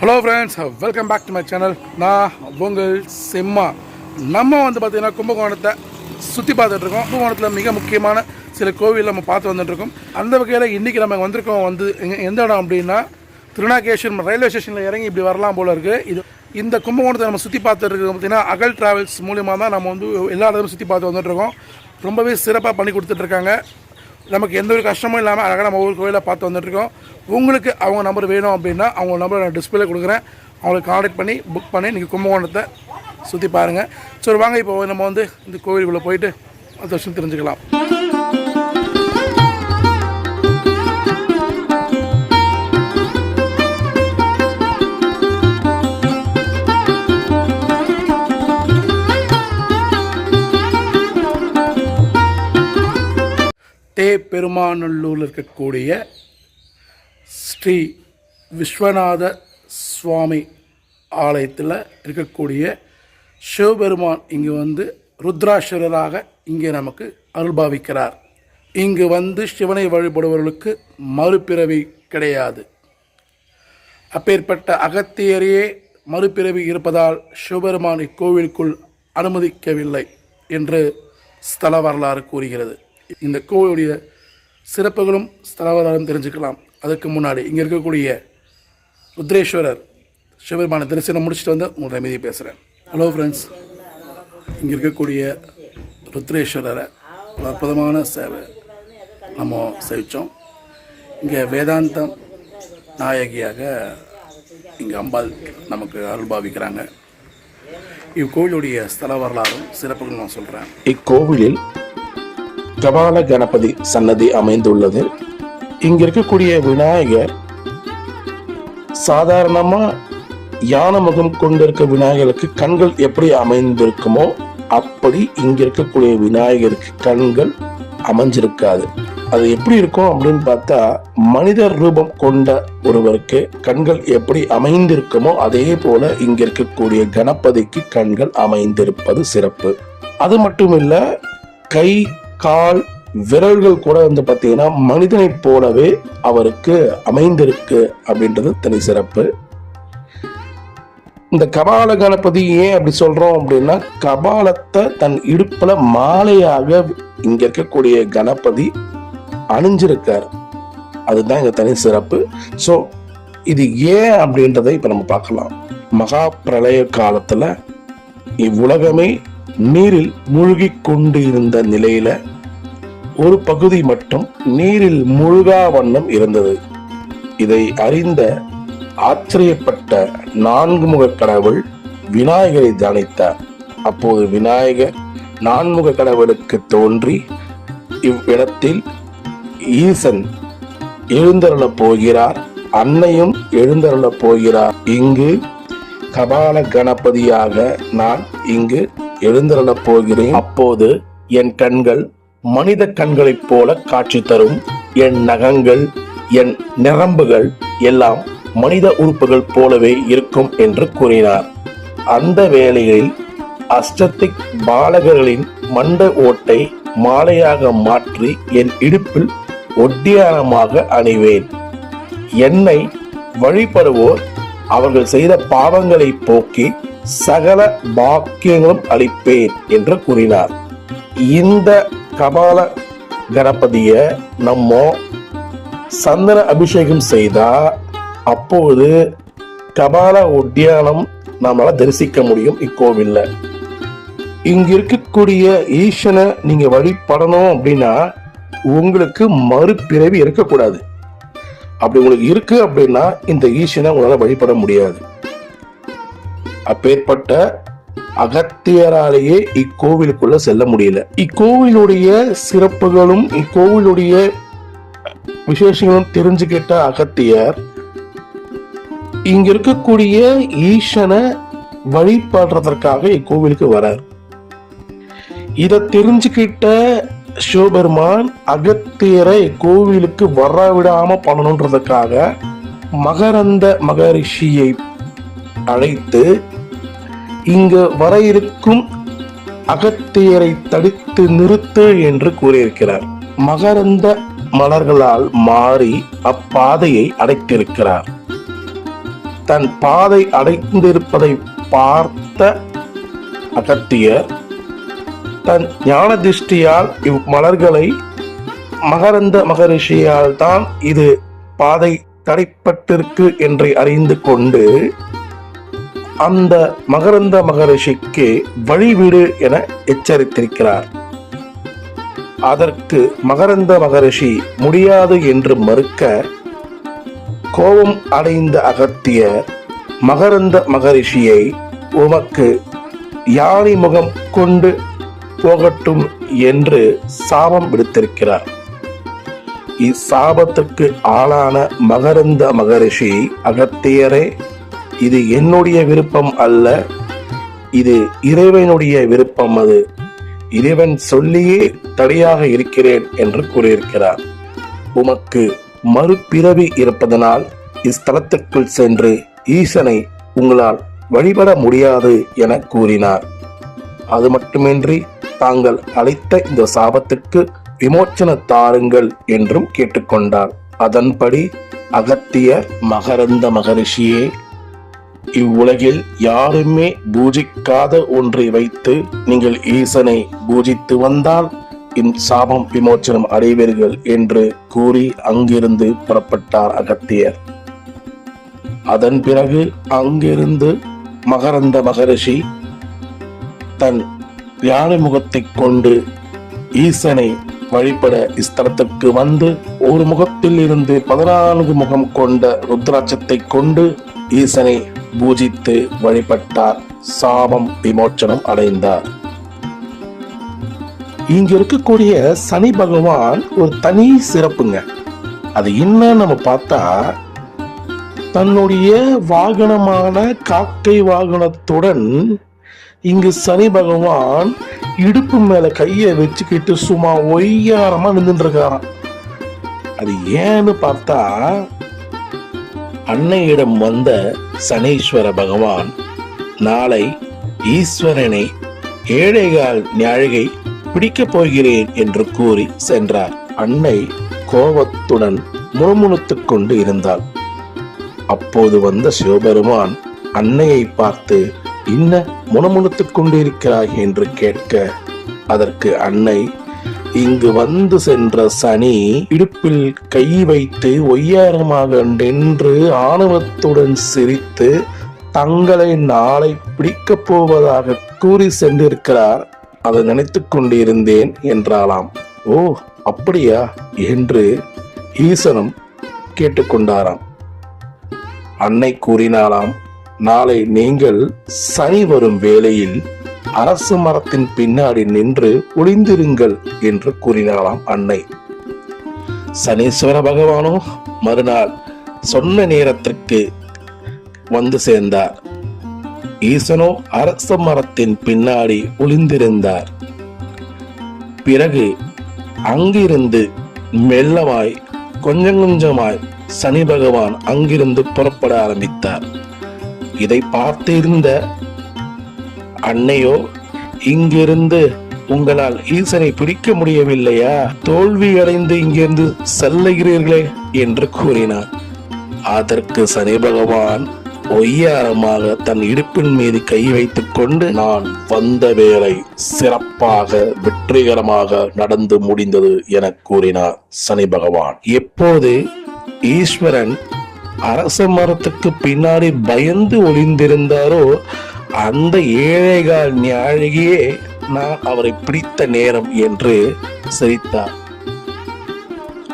Hello friends welcome back to my channel நான் உங்கள் செம்மா நம்ம வந்து பார்த்திங்கன்னா கும்பகோணத்தை சுற்றி பார்த்துட்ருக்கோம் கும்பகோணத்தில் மிக முக்கியமான சில கோவில் நம்ம பார்த்து வந்துட்டுருக்கோம் அந்த வகையில் இன்றைக்கி நம்ம வந்திருக்கோம். வந்து எந்த இடம் அப்படின்னா திருநாகேஸ்வரம் ரயில்வே ஸ்டேஷனில் இறங்கி இப்படி வரலாம் போல் இருக்குது இது இந்த கும்பகோணத்தை நம்ம சுற்றி பார்த்துட்டு பார்த்திங்கன்னா அகல் ட்ராவல்ஸ் மூலியமாக தான் நம்ம வந்து எல்லா இடத்தையும் சுற்றி பார்த்து வந்துட்டுருக்கோம் ரொம்பவே சிறப்பாக பண்ணி கொடுத்துட்ருக்காங்க நமக்கு எந்த ஒரு கஷ்டமும் இல்லாமல் அழகாக நம்ம ஒவ்வொரு கோயிலில் பார்த்து வந்துட்டுருக்கோம். உங்களுக்கு அவங்க நம்பர் வேணும் அப்படின்னா அவங்க நம்பரை நான் டிஸ்பிளே கொடுக்குறேன். அவங்களுக்கு காண்டக்ட் பண்ணி புக் பண்ணி நீங்கள் கும்பகோணத்தை சுற்றி பாருங்கள் சரி வாங்க இப்போ நம்ம வந்து இந்த கோவிலுக்குள்ளே போயிட்டு அடுத்த வருஷம் தெரிஞ்சுக்கலாம். தே பெருமாநல்லூரில் இருக்கக்கூடிய ஸ்ரீ விஸ்வநாத சுவாமி ஆலயத்தில் இருக்கக்கூடிய சிவபெருமான் இங்கு வந்து ருத்ராஸ்வரராக இங்கே நமக்கு அருள்பாவிக்கிறார் இங்கு வந்து சிவனை வழிபடுபவர்களுக்கு மறுபிறவி கிடையாது. அப்பேற்பட்ட அகத்தியரையே மறுபிறவி இருப்பதால் சிவபெருமான் இக்கோவிலுக்குள் அனுமதிக்கவில்லை என்று ஸ்தல வரலாறு கூறுகிறது. இந்த கோவிலுடைய சிறப்புகளும் ஸ்தல வரலாறும் தெரிஞ்சுக்கலாம். அதுக்கு முன்னாடி இங்கே இருக்கக்கூடிய ருத்ரேஸ்வரர் சிவபெருமான தரிசனம் முடிச்சுட்டு வந்து உங்கள்கிட்ட மீதி பேசுகிறேன் ஹலோ ஃப்ரெண்ட்ஸ் இங்கே இருக்கக்கூடிய ருத்ரேஸ்வரரை ஒரு அற்புதமான சேவை நம்ம சேவித்தோம் இங்கே வேதாந்தம் நாயகியாக இங்கே அம்பாள் நமக்கு அருள்பாவிக்கிறாங்க இக்கோவிலுடைய ஸ்தல வரலாறும் சிறப்புகளும் நான் சொல்கிறேன் இக்கோவிலில் கபால கணபதி சன்னதி அமைந்துள்ளது. இங்க இருக்கக்கூடிய விநாயகர் சாதாரணமா யானை முகம் கொண்டிருக்க விநாயகருக்கு கண்கள் எப்படி அமைந்திருக்குமோ அப்படி இங்க இருக்கக்கூடிய விநாயகருக்கு கண்கள் அமைஞ்சிருக்காது. அது எப்படி இருக்கும் அப்படின்னு பார்த்தா மனிதர் ரூபம் கொண்ட ஒருவருக்கு கண்கள் எப்படி அமைந்திருக்குமோ அதே போல இங்க இருக்கக்கூடிய கணபதிக்கு கண்கள் அமைந்திருப்பது சிறப்பு. அது மட்டும் இல்ல கை கால் விரல்கள் கூட வந்து பார்த்தீங்கன்னா மனிதனைப் போலவே அவருக்கு அமைந்திருக்கு அப்படின்றது தனி சிறப்பு. இந்த கபால கணபதி ஏன் அப்படி சொல்றோம் அப்படின்னா கபாலத்தை தன் இடுப்புல மாலையாக இங்க இருக்கக்கூடிய கணபதி அணிஞ்சிருக்கார். அதுதான் இங்க தனி சிறப்பு. ஸோ இது ஏன் அப்படின்றதை இப்ப நம்ம பார்க்கலாம். மகா பிரளய காலத்துல இவ்வுலகமே நீரில் மூழ்கி கொண்டு இருந்த நிலையில ஒரு பகுதி மட்டும் நீரில் முழுகா வண்ணம் இருந்தது. இதை அறிந்த ஆச்சரியப்பட்ட நான்கு முக கடவுள் விநாயகரை தியானித்தார் அப்போது விநாயகர் நான்முக கடவுளுக்கு தோன்றி இவ்விடத்தில் ஈசன் எழுந்தருளப் போகிறார் அன்னையும் எழுந்தருளப் போகிறார். இங்கு கபால கணபதியாக நான் இங்கு எழுந்தருளப் போகிறேன் அப்போது என் கண்கள் மனித கண்களைப் போல காட்சி தரும். என் நகங்கள் என் நிரம்புகள் எல்லாம் மனித உறுப்புகள் போலவே இருக்கும் என்று கூறினார். அந்த வேளையில் அஷ்டத்திக் பாலகர்களின் மண்ட ஓட்டை மாலையாக மாற்றி என் இடுப்பில் ஒட்டியானமாக அணிவேன். என்னை வழிபடுவோர் அவர்கள் செய்த பாவங்களை போக்கி சகல பாக்கியங்களும் அளிப்பேன் என்று கூறினார். இந்த கபால கணபதிய நம்ம சந்தன அபிஷேகம் செய்தா அப்போது கபால உத்தியானம் நம்மளால தரிசிக்க முடியும் இக்கோவில்ல. இங்க இருக்கக்கூடிய ஈசனை நீங்க வழிபடணும் அப்படின்னா உங்களுக்கு மறுபிறவி இருக்கக்கூடாது. அப்படி உங்களுக்கு இருக்கு அப்படின்னா இந்த ஈசனை உங்களால வழிபட முடியாது. அப்பேற்பட்ட அகத்தியராலேயே இக்கோவிலுக்குள்ள செல்ல முடியல. இக்கோவிலுடைய சிறப்புகளும் இக்கோவிலுடைய விசேஷங்களும் தெரிஞ்சுக்கிட்ட அகத்தியர் இங்க இருக்கக்கூடிய ஈசனை வழிபடுறதற்காக இக்கோவிலுக்கு வரார். இதை தெரிஞ்சுக்கிட்ட சிவபெருமான் அகத்தியரை கோவிலுக்கு வர விடாம பண்ணணுன்றதுக்காக மகரந்த மகரிஷியை அழைத்து இங்கு வர இருக்கும் அகத்தியரை தடுத்து நிறுத்து என்று கூறியிருக்கிறார். மகரந்த மலர்களால் மாறி அப்பாதையை அடைத்திருக்கிறார். தன் பாதை அடைந்திருப்பதை பார்த்த அகத்தியர் தன் ஞான திருஷ்டியால் இம்மலர்களை மகரந்த மகரிஷியால் தான் இது பாதை தடைப்பட்டிருக்கு என்று அறிந்து கொண்டு அந்த மகரந்த மகரிஷிக்கு வழிவிடு என எச்சரித்திருக்கிறார். அதற்கு மகரந்த மகரிஷி முடியாது என்று மறுக்க கோபம் அடைந்த அகத்தியர் மகரந்த மகரிஷியை உமக்கு யானை முகம் கொண்டு போகட்டும் என்று சாபம் விடுத்திருக்கிறார். இச்சாபத்துக்கு ஆளான மகரந்த மகரிஷி அகத்தியரே இது என்னுடைய விருப்பம் அல்ல. இது இறைவனுடைய விருப்பம் அது. இறைவன் சொல்லியே தடையாக இருக்கிறேன் என்று கூறியிருக்கிறார். உமக்கு மறுபிறவி இருப்பதனால் இஸ்தலத்திற்குள் சென்று ஈசனை உங்களால் வழிபட முடியாது என கூறினார். அது மட்டுமின்றி தாங்கள் அளித்த இந்த சாபத்துக்கு விமோச்சன தாருங்கள் என்றும் கேட்டுக்கொண்டார். அதன்படி அகத்திய மகரந்த மகரிஷியே இவ்வுலகில் யாருமே பூஜிக்காத ஒன்றை வைத்து நீங்கள் ஈசனை பூஜித்து வந்தால் சாபம் விமோச்சனம் அடைவீர்கள் என்று கூறி அங்கிருந்து புறப்பட்டார் அகத்தியர். அதன் பிறகு அங்கிருந்து மகரந்த மகரிஷி தன் யானை முகத்தை கொண்டு ஈசனை வழிபட இஸ்தலத்துக்கு வந்து ஒரு முகத்தில் இருந்து பதினான்கு முகம் கொண்ட ருத்ராட்சத்தை கொண்டு ஈசனை பூஜித்து வழிபட்டார். சாபம் விமோச்சனம் அடைந்தார். இங்க இருக்கக்கூடிய சனி பகவான் ஒரு தனி சிறப்புங்க. அது என்ன நம்ம பார்த்தா தன்னுடைய வாகனமான காக்கை வாகனத்துடன் இங்கு சனி பகவான் இடுப்பு மேல கையை வச்சுக்கிட்டு சும்மா ஒய்யாரமா நின்றுட்டு இருக்காராம். அது ஏன்னு பார்த்தா அன்னையிடம் வந்த சனீஸ்வர பகவான் நாளை ஈஸ்வரனை ஏழைகால் ஞாழகை பிடிக்கப் போகிறேன் என்று கூறி சென்றார். அன்னை கோபத்துடன் முணுமுணுத்துக் கொண்டு இருந்தாள். அப்போது வந்த சிவபெருமான் அன்னையை பார்த்து என்ன முணுமுணுத்துக் கொண்டிருக்கிறாய்? என்று கேட்க அதற்கு அன்னை இங்கு வந்து சென்ற சனி இடுப்பில் கை வைத்து ஒய்யாரமாக நின்று ஆணவத்துடன் சிரித்து தங்களை நாளை பிடிக்கப் போவதாக கூறி சென்றிருக்கிறார். அதை நினைத்து கொண்டிருந்தேன் என்றாளாம். ஓ அப்படியா? என்று ஈசனும் கேட்டுக்கொண்டாராம் அன்னை கூறினாளாம் நாளை நீங்கள் சனி வரும் வேளையில் அரசு மரத்தின் பின்னாடி நின்று ஒளிந்திருங்கள் என்று கூறினாளாம் அன்னை. சனீஸ்வர பகவானோ மறுநாள் சொன்ன நேரத்திற்கு வந்து சேர்ந்தார். ஈசனோ அரச மரத்தின் பின்னாடி ஒளிந்திருந்தார். பிறகு அங்கிருந்து மெல்லமாய் கொஞ்சம் கொஞ்சமாய் சனி பகவான் அங்கிருந்து புறப்பட ஆரம்பித்தார். இதை பார்த்திருந்த அன்னையோ இங்கிருந்து உங்களால் ஈசனை பிடிக்க முடியவில்லையா? தோல்வி அடைந்து இங்கிருந்து செல்லுகிறீர்களே என்று கூறினார். அதற்கு சனி பகவான் ஒய்யாரமாக தன் இடுப்பின் மீது கை வைத்துக் கொண்டு நான் வந்த வேலை சிறப்பாக வெற்றிகரமாக நடந்து முடிந்தது என கூறினார் சனி பகவான். எப்போது ஈஸ்வரன் அரச மரத்துக்கு பின்னாடி பயந்து ஒளிந்திருந்தாரோ அந்த ஏழைகால் ஞாழகியே நான் அவரை பிடித்த நேரம் என்று சிரித்தார்.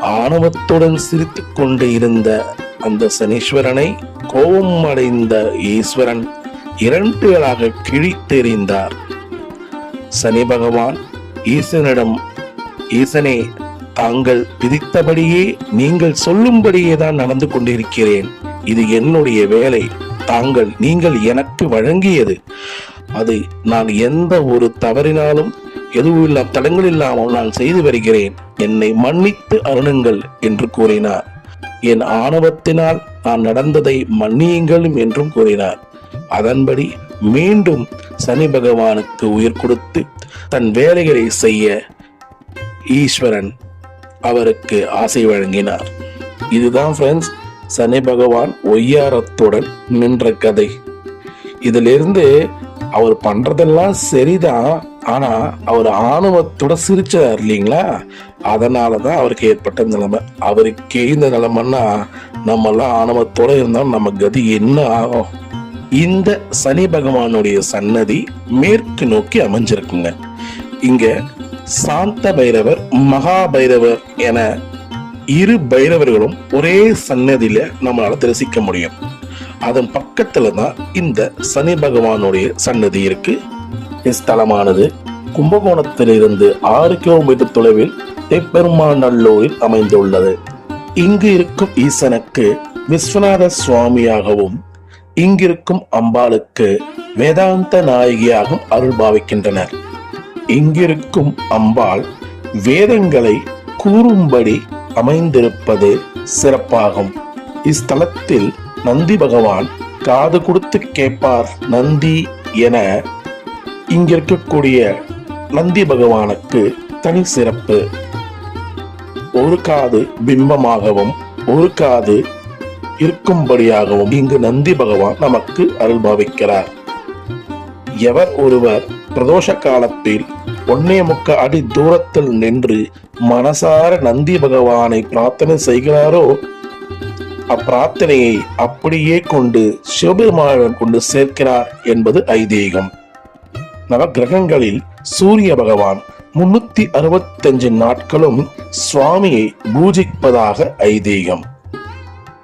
ஆணவத்துடன் சிரித்துக் கொண்டு இருந்த அந்த சனீஸ்வரனை கோபம் அடைந்த ஈஸ்வரன் இரண்டுகளாக கிழித்தெறிந்தார். சனி பகவான் ஈசனிடம் ஈசனே தாங்கள் விதித்தபடியே நீங்கள் சொல்லும்படியே தான் நடந்து கொண்டிருக்கிறேன். இது என்னுடைய வேலை. தாங்கள் நீங்கள் எனக்கு வழங்கியது. அதை நான் எந்த ஒரு தவறினாலும் எதுவும் இல்லா தடங்கள் இல்லாமல் நான் செய்து வருகிறேன். என்னை மன்னித்து அருணுங்கள் என்று கூறினார். என் ஆணவத்தினால் நான் நடந்ததை மன்னியுங்களும் என்றும் கூறினார். அதன்படி மீண்டும் சனி பகவானுக்கு உயிர் கொடுத்து தன் வேலைகளை செய்ய ஈஸ்வரன் அவருக்கு ஆசை வழங்கினார். இதுதான் ஃப்ரெண்ட்ஸ் சனி பகவான் ஒய்யாரத்துடன் நின்ற கதை. இதிலிருந்து அவர் பண்றதெல்லாம் சரிதான் ஆனா அவர் ஆணவத்தோட சிரிச்சார் இல்லைங்களா? அதனாலதான் அவருக்கு ஏற்பட்ட நிலைமை. அவருக்கே இந்த நிலைமைன்னா நம்ம எல்லாம் ஆணவத்தோட இருந்தால் நம்ம கதி என்ன ஆகும்? இந்த சனி பகவானுடைய சன்னதி மேற்கு நோக்கி அமைஞ்சிருக்குங்க. இங்க சாந்த பைரவர் மகா பைரவர் என இரு பைரவர்களும் ஒரே சன்னதியில நம்மளால தரிசிக்க முடியும். அதன் பக்கத்துல தான் இந்த சனி பகவானுடைய சன்னதி இருக்கு. இஸ்தலமானது கும்பகோணத்திலிருந்து ஆறு கிலோமீட்டர் தொலைவில் தெப்பெருமாநல்லூரில் அமைந்துள்ளது. இங்கு இருக்கும் ஈசனுக்கு விஸ்வநாத சுவாமியாகவும் இங்கிருக்கும் அம்பாளுக்கு வேதாந்த நாயகியாகவும் அருள் பாவிக்கின்றனர். இங்கிருக்கும் அம்பாள் வேதங்களை கூறும்படி அமைந்திருப்பது சிறப்பாகும். இஸ்தலத்தில் நந்தி பகவான் காது கொடுத்து கேட்பார் நந்தி என இங்கிருக்கக்கூடிய நந்தி பகவானுக்கு தனி சிறப்பு. ஒரு காது பிம்பமாகவும் ஒரு காது இருக்கும்படியாகவும் இங்கு நந்தி பகவான் நமக்கு அருள் பாவிக்கிறார் எவர் ஒருவர் பிரதோஷ காலத்தில் ஒன்னே முக்க அடி தூரத்தில் நின்று மனசார நந்தி பகவானை பிரார்த்தனை செய்கிறாரோ அப்பிரார்த்தனையை அப்படியே கொண்டு சிவபெருமானிடம் கொண்டு சேர்க்கிறார் என்பது ஐதீகம். நவகிரகங்களில் சூரிய பகவான் முன்னூத்தி அறுபத்தஞ்சு நாட்களும் சுவாமியை பூஜிப்பதாக ஐதீகம்.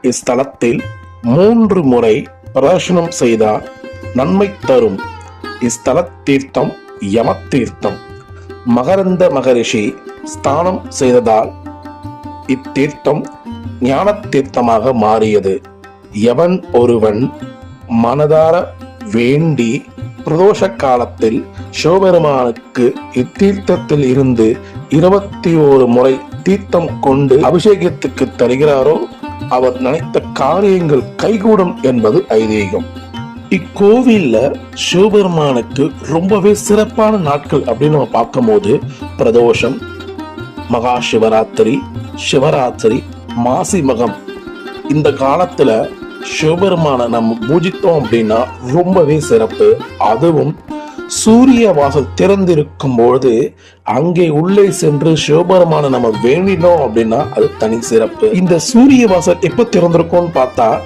இஸ்தலத்தில் மூன்று முறை பிரதர்ஷனம் செய்தால் நன்மை தரும். இஸ்தல தீர்த்தம் யம தீர்த்தம். மகரந்த மகரிஷி ஸ்தானம் செய்ததால் இத்தீர்த்தம் ஞான தீர்த்தமாக மாறியது. எவன் ஒருவன் மனதார வேண்டி பிரதோஷ காலத்தில் சிவபெருமானுக்கு இத்தீர்த்தத்தில் இருந்து இருபத்தி ஓரு முறை தீர்த்தம் கொண்டு அபிஷேகத்துக்கு தருகிறாரோ அவர் நினைத்த காரியங்கள் கைகூடும் என்பது ஐதீகம். இக்கோவில்ல சிவபெருமானுக்கு ரொம்பவே சிறப்பான நாட்கள் அப்படின்னு நம்ம பார்க்கும்போது பிரதோஷம் மகா சிவராத்திரி சிவராத்திரி மாசி மகம் இந்த காலத்துல சிவபெருமானை நம்ம பூஜித்தோம் அப்படின்னா ரொம்பவே சிறப்பு. அதுவும் சூரிய வாசல் திறந்திருக்கும் பொழுது அங்கே உள்ளே சென்று சிவபெருமானை நம்ம வேண்டினோம் அப்படின்னா அது தனி சிறப்பு. இந்த சூரிய வாசல் எப்ப திறந்திருக்கோம்னு பார்த்தா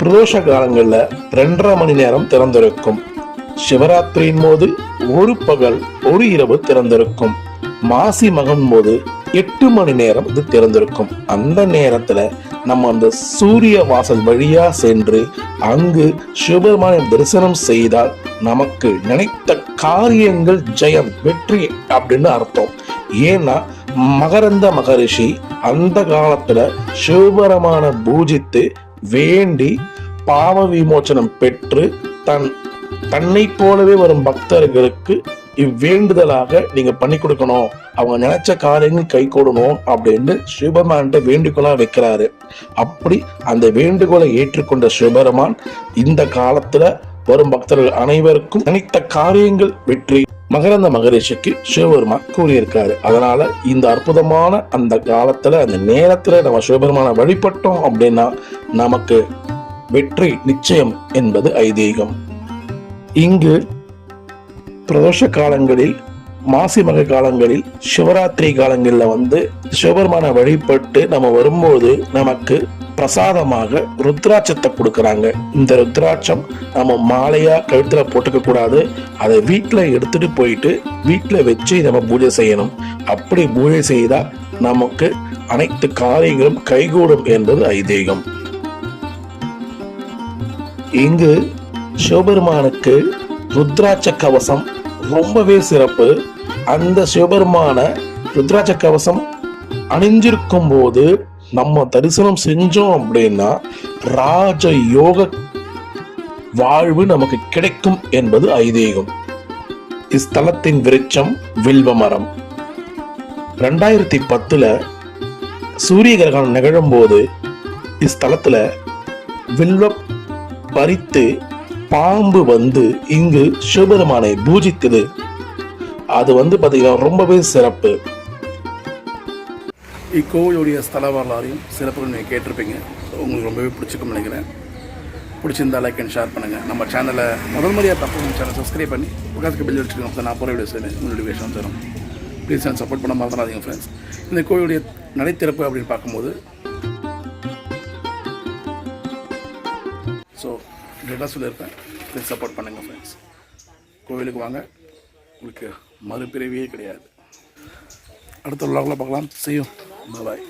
பிரதோஷ காலங்கள்ல ரெண்டரை மணி நேரம் திறந்திருக்கும். சிவராத்திரியின் போது ஒரு பகல் ஒரு இரவு திறந்திருக்கும். மாசி மகன் போது எட்டு மணி நேரம் இது திறந்திருக்கும். அந்த நேரத்துல நம்ம அந்த சூரிய வாசல் வழியா சென்று அங்கு சிவபெருமான தரிசனம் செய்தால் நமக்கு நினைத்த காரியங்கள் ஜெயம் வெற்றி அப்படின்னு அர்த்தம். ஏன்னா மகரந்த மகரிஷி அந்த காலத்துல சிவபெருமான பூஜித்து வேண்டி பாவ விமோச்சனம் பெற்று தன் தன்னை போலவே வரும் பக்தர்களுக்கு இவ்வேண்டுதலாக நீங்க பண்ணி கொடுக்கணும். அவங்க நினைச்ச காரியங்கள் கை கூடணும் அப்படின்னு சிவபெருமான்கிட்ட வேண்டுகோளா வைக்கிறாரு. அப்படி அந்த வேண்டுகோளை ஏற்றுக்கொண்ட சிவபெருமான் இந்த காலத்துல வரும் பக்தர்கள் அனைவருக்கும் நினைத்த காரியங்கள் வெற்றி மகரந்த மகரிஷிக்கு சிவபெருமான் கூறியிருக்காரு. அதனால இந்த அற்புதமான அந்த காலத்துல அந்த நேரத்துல நம்ம சிவபெருமானை வழிபட்டோம் அப்படின்னா நமக்கு வெற்றி நிச்சயம் என்பது ஐதீகம். இங்கு பிரதோஷ காலங்களில் மாசி மக காலங்களில் சிவராத்திரி காலங்களில் வந்து சிவபெருமானை வழிபட்டு நம்ம வரும்போது நமக்கு பிரசாதமாக ருத்ராட்சத்தை கொடுக்குறாங்க. இந்த ருத்ராட்சம் நம்ம மாலையாக கழுத்தில் போட்டுக்க கூடாது. அதை வீட்டில் எடுத்துட்டு போயிட்டு வீட்டுல வச்சு நம்ம பூஜை செய்யணும். அப்படி பூஜை செய்தால் நமக்கு அனைத்து காரியங்களும் கைகூடும் என்பது ஐதீகம். இங்கு சிவபெருமானுக்கு ருத்ராட்ச கவசம் ரொம்பவே சிறப்பு. அந்த சிவபெருமான ருத்ராட்ச கவசம் அணிஞ்சிருக்கும் போது நம்ம தரிசனம் செஞ்சோம் அப்படின்னா ராஜ யோக வாழ்வு நமக்கு கிடைக்கும் என்பது ஐதீகம். இஸ்தலத்தின் விருட்சம் வில்வ மரம். ரெண்டாயிரத்தி பத்துல சூரிய கிரகணம் நிகழும் போது இஸ்தலத்துல வில்வ பறித்து பாம்பு வந்து இங்கு சிவபெருமானை பூஜித்தது அது வந்து பார்த்தீங்கன்னா ரொம்பவே சிறப்பு. இக்கோவிலுடைய ஸ்தல வரலாறையும் சிறப்புகள் நீங்கள் கேட்டிருப்பீங்க. ஸோ உங்களுக்கு ரொம்பவே பிடிச்சிக்கும்னு நினைக்கிறேன். பிடிச்சிருந்தா லைக் அண்ட் ஷேர் பண்ணுங்கள் நம்ம சேனலை முதல் முறையாக தப்பு சேனல் சப்ஸ்கிரைப் பண்ணி பக்கத்துக்கு பில் வச்சுக்கோங்க அப்போ நான் போகிற வீடியோஸ் நோட்டிஃபிகேஷன் தரும். ப்ளீஸ் நான் சப்போர்ட் பண்ண மறந்துடாதீங்க ஃப்ரெண்ட்ஸ் இந்த கோவிலுடைய நடைத்திறப்பு அப்படின்னு பார்க்கும்போது ஸோ டேட்டாக சொல்லியிருப்பேன். ப்ளீஸ் சப்போர்ட் பண்ணுங்கள் ஃப்ரெண்ட்ஸ் கோவிலுக்கு வாங்க. உங்களுக்கு மறுபிறவியே கிடையாது. அடுத்த விழாவில் பார்க்கலாம். செய்யும் বাবাই